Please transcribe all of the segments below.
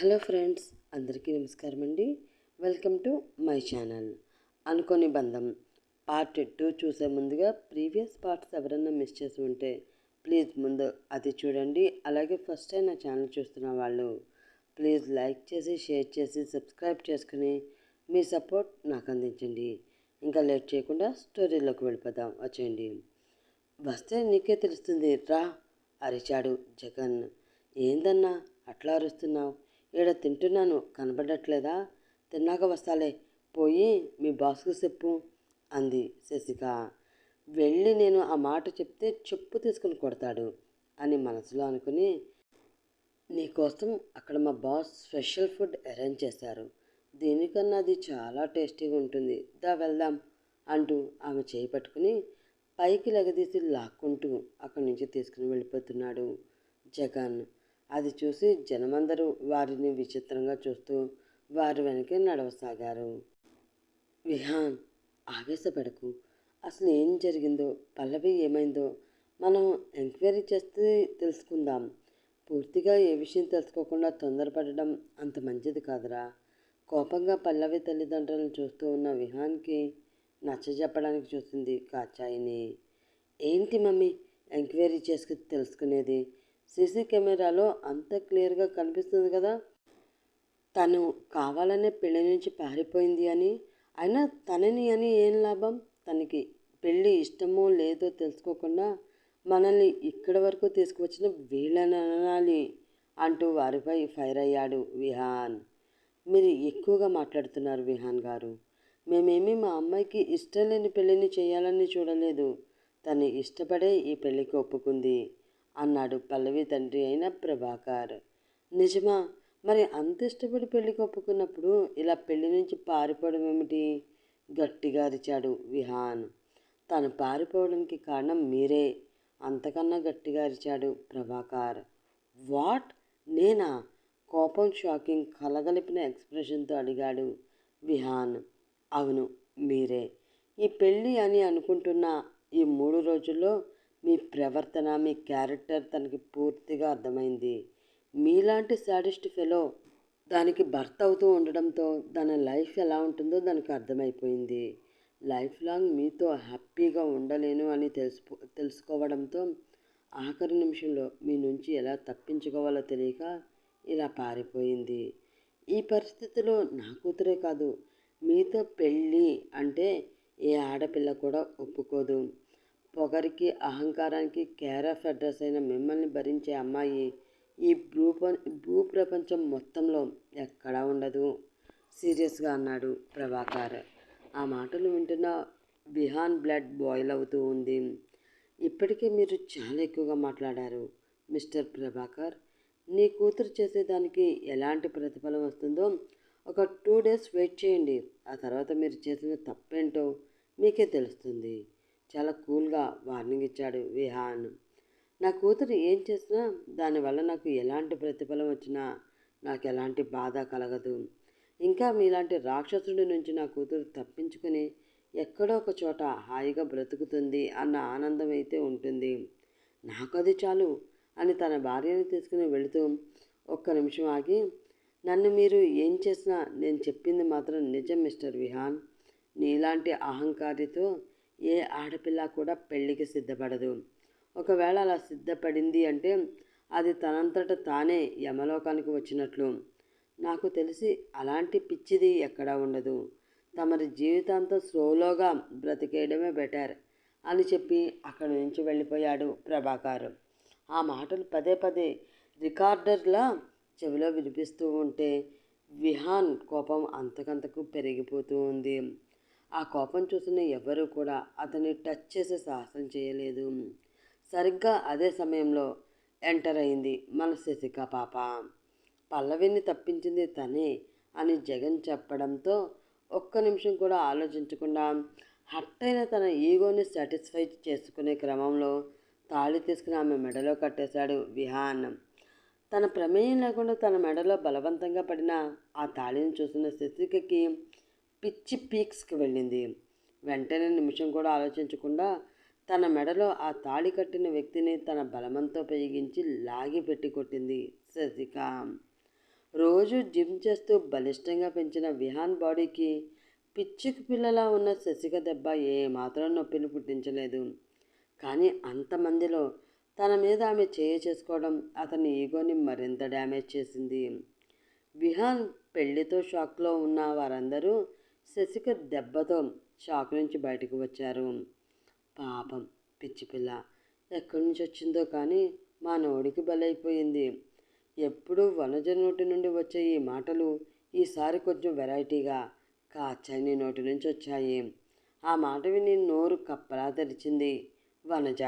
Hello friends అందరికీ నమస్కారం అండి. Welcome to my channel. అనుకోని బంధం. పార్ట్ టూ చూసే ముందుగా ప్రీవియస్ పార్ట్స్ ఎవరన్నా మిస్ చేసి ఉంటే ప్లీజ్ ముందు అది చూడండి. అలాగే ఫస్ట్ టైం నా ఛానల్ చూస్తున్న వాళ్ళు ప్లీజ్ లైక్ చేసి షేర్ చేసి సబ్స్క్రైబ్ చేసుకుని మీ సపోర్ట్ నాకు అందించండి. ఇంకా లేట్ చేయకుండా స్టోరీలోకి వెళ్ళిపోదాం. వచ్చేయండి. వస్తే నీకే తెలుస్తుంది రా అరిచాడు జగన్. ఏందన్నా అట్లా అరుస్తున్నావు? ఈడ తింటున్నాను కనబడట్లేదా? తిన్నాక వస్తాలే పోయి మీ బాస్కు చెప్పు అంది శశిక. వెళ్ళి నేను ఆ మాట చెప్తే చెప్పు తీసుకుని కొడతాడు అని మనసులో అనుకుని నీకోసం అక్కడ మా బాస్ స్పెషల్ ఫుడ్ అరేంజ్ చేశారు. దీనికన్నా అది చాలా టేస్టీగా ఉంటుంది. దా వెళ్దాం అంటూ ఆమె చేయి పట్టుకుని పైకి లెగదీసి లాక్కుంటూ అక్కడి నుంచి తీసుకుని వెళ్ళిపోతున్నాడు జగన్. అది చూసి జనమందరూ వారిని విచిత్రంగా చూస్తూ వారి వెనక నడవసాగారు. విహాన్ ఆవేశపడకు. అసలు ఏం జరిగిందో పల్లవి ఏమైందో మనం ఎంక్వైరీ చేస్తే తెలుసుకుందాం. పూర్తిగా ఏ విషయం తెలుసుకోకుండా తొందరపడడం అంత మంచిది కాదురా. కోపంగా పల్లవి తల్లిదండ్రులను చూస్తూ ఉన్న విహాన్కి నచ్చజెప్పడానికి చూసింది కాచాయిని. ఏంటి మమ్మీ ఎంక్వైరీ చేసుకు తెలుసుకునేది? సీసీ కెమెరాలో అంత క్లియర్గా కనిపిస్తుంది కదా. తను కావాలనే పెళ్ళి నుంచి పారిపోయింది అని. అయినా తనని అని ఏం లాభం? తనకి పెళ్ళి ఇష్టమో లేదో తెలుసుకోకుండా మనల్ని ఇక్కడి వరకు తీసుకువచ్చిన వీళ్ళని అంటూ వారిపై ఫైర్ అయ్యాడు విహాన్. మీరు ఎక్కువగా మాట్లాడుతున్నారు విహాన్ గారు. మేమేమి మా అమ్మాయికి ఇష్టం లేని పెళ్ళిని చేయాలని చూడలేదు. తను ఇష్టపడే ఈ పెళ్ళికి ఒప్పుకుంది. అన్నాడు పల్లవి తండ్రి అయిన ప్రభాకర్. నిజమా? మరి అంత ఇష్టపడి పెళ్ళికి ఒప్పుకున్నప్పుడు ఇలా పెళ్ళి నుంచి పారిపోవడం ఏమిటి? గట్టిగా అరిచాడు విహాన్. తను పారిపోవడానికి కారణం మీరే. అంతకన్నా గట్టిగా అరిచాడు ప్రభాకర్. వాట్? నేనా? కోపం షాకింగ్ కలగలిపిన ఎక్స్ప్రెషన్తో అడిగాడు విహాన్. అవును మీరే. ఈ పెళ్ళి అని అనుకుంటున్న ఈ మూడు రోజుల్లో మీ ప్రవర్తన మీ క్యారెక్టర్ తనకి పూర్తిగా అర్థమైంది. మీలాంటి శాడిస్ట్ ఫెలో దానికి భర్త అవుతూ ఉండడంతో దాని లైఫ్ ఎలా ఉంటుందో దానికి అర్థమైపోయింది. లైఫ్ లాంగ్ మీతో హ్యాపీగా ఉండలేను అని తెలుసుకో తెలుసుకోవడంతో ఆఖరి నిమిషంలో మీ నుంచి ఎలా తప్పించుకోవాలో తెలియక ఇలా పారిపోయింది. ఈ పరిస్థితిలో నా కూతురే కాదు మీతో పెళ్ళి అంటే ఏ ఆడపిల్ల కూడా ఒప్పుకోదు. పొగరికి అహంకారానికి కేర్ ఆఫ్ అడ్రస్ అయిన మిమ్మల్ని భరించే అమ్మాయి ఈ భూ భూ ప్రపంచం మొత్తంలో ఎక్కడా ఉండదు. సీరియస్గా అన్నాడు ప్రభాకర్. ఆ మాటలు వింటున్న విహాన్ బ్లడ్ బాయిల్ అవుతూ ఉంది. ఇప్పటికే మీరు చాలా ఎక్కువగా మాట్లాడారు. మిస్టర్ ప్రభాకర్ నీ కూతురు చేసేదానికి ఎలాంటి ప్రతిఫలం వస్తుందో ఒక టూ డేస్ వెయిట్ చేయండి. ఆ తర్వాత మీరు చేసిన తప్పేంటో మీకే తెలుస్తుంది. చాలా కూల్గా వార్నింగ్ ఇచ్చాడు విహాన్. నా కూతురు ఏం చేసినా దానివల్ల నాకు ఎలాంటి ప్రతిఫలం వచ్చినా నాకు ఎలాంటి బాధ కలగదు. ఇంకా మీలాంటి రాక్షసుడి నుంచి నా కూతురు తప్పించుకుని ఎక్కడో ఒక చోట హాయిగా బ్రతుకుతుంది అన్న ఆనందం అయితే ఉంటుంది. నాకు అది చాలు అని తన భార్యని తీసుకుని వెళుతూ ఒక్క నిమిషం ఆగి నన్ను మీరు ఏం చేసినా నేను చెప్పింది మాత్రం నిజం మిస్టర్ విహాన్. నీలాంటి అహంకారితో ఏ ఆడపిల్ల కూడా పెళ్ళికి సిద్ధపడదు. ఒకవేళ అలా సిద్ధపడింది అంటే అది తనంతట తానే యమలోకానికి వచ్చినట్లు. నాకు తెలిసి అలాంటి పిచ్చిది ఎక్కడా ఉండదు. తమరి జీవితాంతం స్లోలోగా బ్రతికేయడమే బెటర్ అని చెప్పి అక్కడి నుంచి వెళ్ళిపోయాడు ప్రభాకర్. ఆ మాటలు పదే పదే రికార్డర్లా చెవిలో వినిపిస్తూ ఉంటే విహాన్ కోపం అంతకంతకు పెరిగిపోతూ ఉంది. ఆ కోపం చూసిన ఎవ్వరూ కూడా అతన్ని టచ్ చేసే సాహసం చేయలేదు. సరిగ్గా అదే సమయంలో ఎంటర్ అయింది మన శశిక పాప. పల్లవిని తప్పించింది తనే అని జగన్ చెప్పడంతో ఒక్క నిమిషం కూడా ఆలోచించకుండా హట్టైన తన ఈగోని సాటిస్ఫై చేసుకునే క్రమంలో తాళి తీసుకుని ఆమె మెడలో కట్టేశాడు విహాన్. తన ప్రమేయం లేకుండా తన మెడలో బలవంతంగా పడిన ఆ తాళిని చూసిన శశికకి పిచ్చి పీక్స్కి వెళ్ళింది. వెంటనే నిమిషం కూడా ఆలోచించకుండా తన మెడలో ఆ తాళి కట్టిన వ్యక్తిని తన బలమంతో పెయిగించి లాగి పెట్టి కొట్టింది శశిక. రోజు జిమ్ చేస్తూ బలిష్టంగా పెంచిన విహాన్ బాడీకి పిచ్చికి పిల్లలా ఉన్న శశిక దెబ్బ ఏమాత్రం నొప్పిని పుట్టించలేదు. కానీ అంతమందిలో తన మీద ఆమె చేయ చేసుకోవడం అతని ఈగోని మరింత డ్యామేజ్ చేసింది. విహాన్ పెళ్ళితో షాక్లో ఉన్న వారందరూ శశిక దెబ్బతో షాక్ నుంచి బయటకు వచ్చారు. పాపం పిచ్చి పిల్ల. ఎక్కడి నుంచి వచ్చిందో కానీ మా నోడికి బలైపోయింది. ఎప్పుడూ వనజ నోటి నుండి వచ్చే ఈ మాటలు ఈసారి కొంచెం వెరైటీగా కాచని నోటి నుంచి వచ్చాయి. ఆ మాట విని నోరు కప్పలా తెరిచింది వనజ.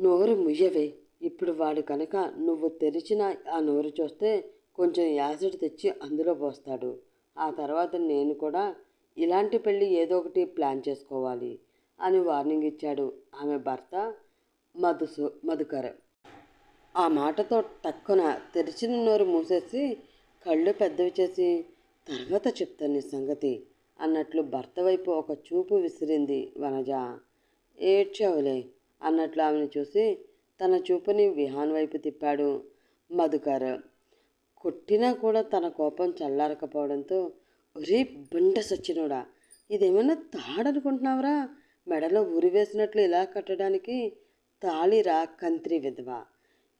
నోరు ముయ్యవే. ఇప్పుడు వాడు కనుక నువ్వు తెరిచిన ఆ నోరు చూస్తే కొంచెం యాసిడ్ తెచ్చి అందులో పోస్తాడు. ఆ తర్వాత నేను కూడా ఇలాంటి పెళ్ళి ఏదో ఒకటి ప్లాన్ చేసుకోవాలి అని వార్నింగ్ ఇచ్చాడు ఆమె భర్త మధుసు మధుకర్. ఆ మాటతో టక్కున తెరిచిన నోరు మూసేసి కళ్ళు పెద్దవి చేసి తర్వాత చెప్తాను నీ సంగతి అన్నట్లు భర్త వైపు ఒక చూపు విసిరింది వనజ. ఏడ్చావులే అన్నట్లు ఆమెను చూసి తన చూపుని విహాన్ వైపు తిప్పాడు మధుకర్. కొట్టినా కూడా తన కోపం చల్లారకపోవడంతో ఒరే బండ సచ్చినోడా ఇదేమైనా తాడనుకుంటున్నావురా? మెడలో ఉరి వేసినట్లు ఇలా కట్టడానికి తాళిరా కంత్రి విధవ.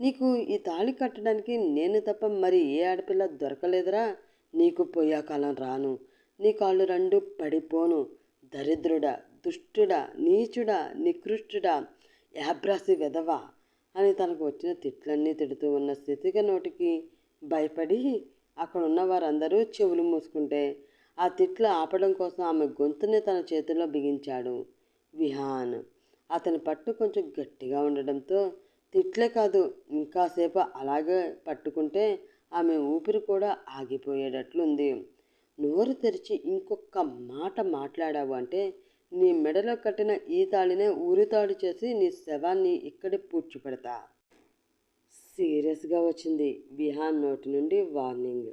నీకు ఈ తాళి కట్టడానికి నేను తప్ప మరి ఏ ఆడపిల్ల దొరకలేదురా? నీకు పోయాకాలం రాను. నీ కాళ్ళు రెండు పడిపోను. దరిద్రుడా దుష్టుడా నీచుడా నికృష్టుడా యాబ్రాసి విధవా అని తనకు వచ్చిన తిట్లన్నీ తిడుతూ ఉన్న స్థితిగా నోటికి భయపడి అక్కడ ఉన్న వారందరూ చెవులు మూసుకుంటే ఆ తిట్లు ఆపడం కోసం ఆమె గొంతుని తన చేతిలో బిగించాడు. విహాన్. అతని పట్టు కొంచెం గట్టిగా ఉండడంతో తిట్లే కాదు ఇంకాసేపు అలాగే పట్టుకుంటే ఆమె ఊపిరి కూడా ఆగిపోయేటట్లుంది. నోరు తెరిచి ఇంకొక మాట మాట్లాడావు అంటే నీ మెడలో కట్టిన ఈ తాళినే ఊరితాడు చేసి నీ శవాన్ని ఇక్కడే పూడ్చిపెడతా. సీరియస్గా వచ్చింది. విహాన్ నోటి నుండి వార్నింగ్.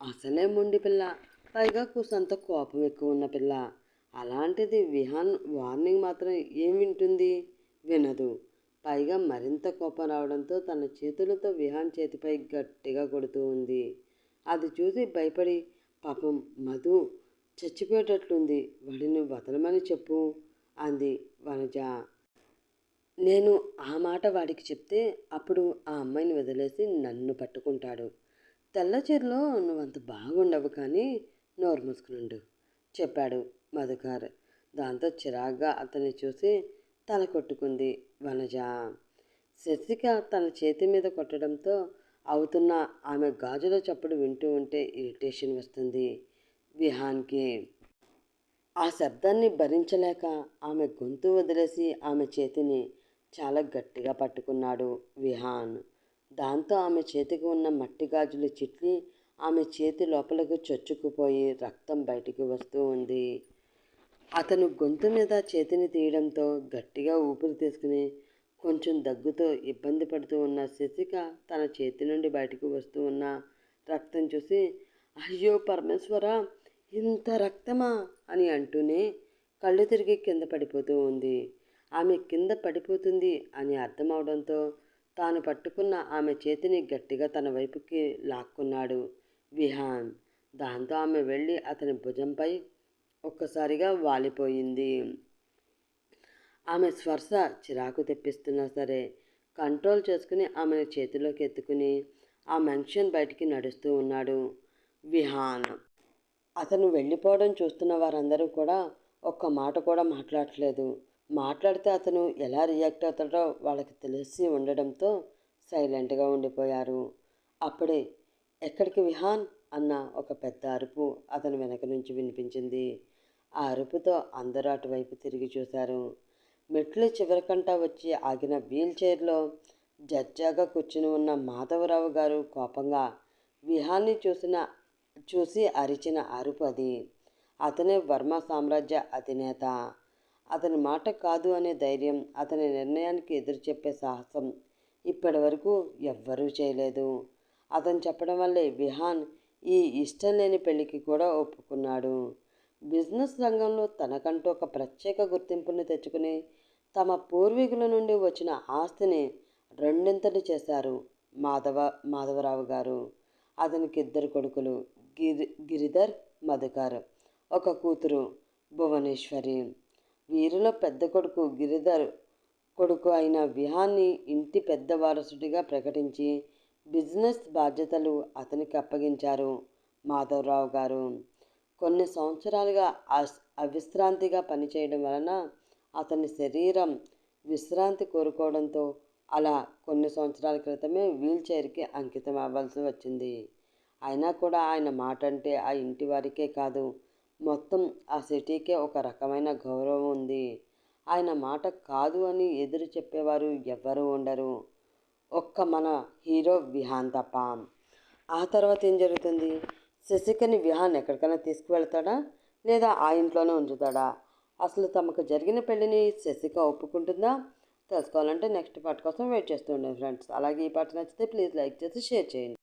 అసలే మొండి పిల్ల. పైగా కూసంత కోపం ఎక్కువ ఉన్న పిల్ల. అలాంటిది విహాన్ వార్నింగ్ మాత్రం ఏం వింటుంది? వినదు. పైగా మరింత కోపం రావడంతో తన చేతులతో విహాన్ చేతిపై గట్టిగా కొడుతూ ఉంది. అది చూసి భయపడి పాపం మధు చచ్చిపోయేటట్లుంది. వాడిని వదలమని చెప్పు అంది వనజ. నేను ఆ మాట వాడికి చెప్తే అప్పుడు ఆ అమ్మాయిని వదిలేసి నన్ను పట్టుకుంటాడు. తెల్ల చీరలో నువ్వంత బాగుండవు కానీ నోరు మూసుకునుండు చెప్పాడు మధుకర్. దాంతో చిరాగ్గా అతన్ని చూసి తల కొట్టుకుంది వనజ. శశిక తన చేతి మీద కొట్టడంతో అవుతున్న ఆమె గాజుల చప్పుడు వింటూ ఉంటే ఇరిటేషన్ వస్తుంది విహాన్కి. ఆ శబ్దాన్ని భరించలేక ఆమె గొంతు వదిలేసి ఆమె చేతిని చాలా గట్టిగా పట్టుకున్నాడు విహాన్. దాంతో ఆమె చేతికి ఉన్న మట్టి గాజులు చిట్లి ఆమె చేతి లోపలకు చొచ్చుకుపోయి రక్తం బయటికి వస్తూ ఉంది. అతను గొంతు మీద చేతిని తీయడంతో గట్టిగా ఊపిరి తీసుకుని కొంచెం దగ్గుతో ఇబ్బంది పడుతూ ఉన్న శశిక తన చేతి నుండి బయటకు వస్తూ ఉన్న రక్తం చూసి అయ్యో పరమేశ్వర ఇంత రక్తమా? అని అంటూనే కళ్ళు తిరిగి కింద పడిపోతూ ఉంది. ఆమె కింద పడిపోతుంది అని అర్థమవడంతో తాను పట్టుకున్న ఆమె చేతిని గట్టిగా తన వైపుకి లాక్కున్నాడు విహాన్. దాంతో ఆమె వెళ్ళి అతని భుజంపై ఒక్కసారిగా వాలిపోయింది. ఆమె స్పర్శ చిరాకు తెప్పిస్తున్నా సరే కంట్రోల్ చేసుకుని ఆమెను చేతిలోకి ఎత్తుకుని ఆ మెన్షన్ బయటికి నడుస్తూ ఉన్నాడు విహాన్. అతను వెళ్ళిపోవడం చూస్తున్న వారందరూ కూడా ఒక్క మాట కూడా మాట్లాడట్లేదు. మాట్లాడితే అతను ఎలా రియాక్ట్ అవుతాడో వాళ్ళకి తెలిసి ఉండడంతో సైలెంట్గా ఉండిపోయారు. అప్పుడే ఎక్కడికి విహాన్? అన్న ఒక పెద్ద అరుపు అతని వెనక నుంచి వినిపించింది. ఆ అరుపుతో అందరూ అటువైపు తిరిగి చూశారు. మెట్లు చివరికంటా వచ్చి ఆగిన వీల్ చైర్లో జడ్జాగా కూర్చుని ఉన్న మాధవరావు గారు కోపంగా విహాన్ని చూసిన చూసి అరిచిన అరుపు అది. అతనే వర్మ సామ్రాజ్య అధినేత. అతని మాట కాదు అనే ధైర్యం అతని నిర్ణయానికి ఎదురు చెప్పే సాహసం ఇప్పటి వరకు ఎవ్వరూ చేయలేదు. అతను చెప్పడం వల్లే విహాన్ ఈ ఇష్టం లేని పెళ్ళికి కూడా ఒప్పుకున్నాడు. బిజినెస్ రంగంలో తనకంటూ ఒక ప్రత్యేక గుర్తింపుని తెచ్చుకుని తమ పూర్వీకుల నుండి వచ్చిన ఆస్తిని రెండింతలు చేశారు మాధవ మాధవరావు గారు. అతనికి ఇద్దరు కొడుకులు గిరి గిరిధర్ మధుకర్. ఒక కూతురు భువనేశ్వరి. వీరిలో పెద్ద కొడుకు గిరిధర్ కొడుకు అయిన విహాన్ని ఇంటి పెద్ద వారసుడిగా ప్రకటించి బిజినెస్ బాధ్యతలు అతనికి అప్పగించారు మాధవరావు గారు. కొన్ని సంవత్సరాలుగా అవిశ్రాంతిగా పనిచేయడం వలన అతని శరీరం విశ్రాంతి కోరుకోవడంతో అలా కొన్ని సంవత్సరాల క్రితమే వీల్ చైర్కి అంకితం అవ్వాల్సి వచ్చింది. అయినా కూడా ఆయన మాట అంటే ఆ ఇంటి వారికే కాదు మొత్తం ఆ సిటీకే ఒక రకమైన గౌరవం ఉంది. ఆయన మాట కాదు అని ఎదురు చెప్పేవారు ఎవ్వరూ ఉండరు. ఒక్క మన హీరో విహాన్ తప్ప. ఆ తర్వాత ఏం జరుగుతుంది? శశికని విహాన్ ఎక్కడికైనా తీసుకువెళ్తాడా? లేదా ఆ ఇంట్లోనే ఉంచుతాడా? అసలు తమకు జరిగిన పెళ్ళిని శశిక ఒప్పుకుంటుందా? తెలుసుకోవాలంటే నెక్స్ట్ పార్ట్ కోసం వెయిట్ చేస్తుండే ఫ్రెండ్స్. అలాగే ఈ పాట నచ్చితే ప్లీజ్ లైక్ చేసి షేర్ చేయండి.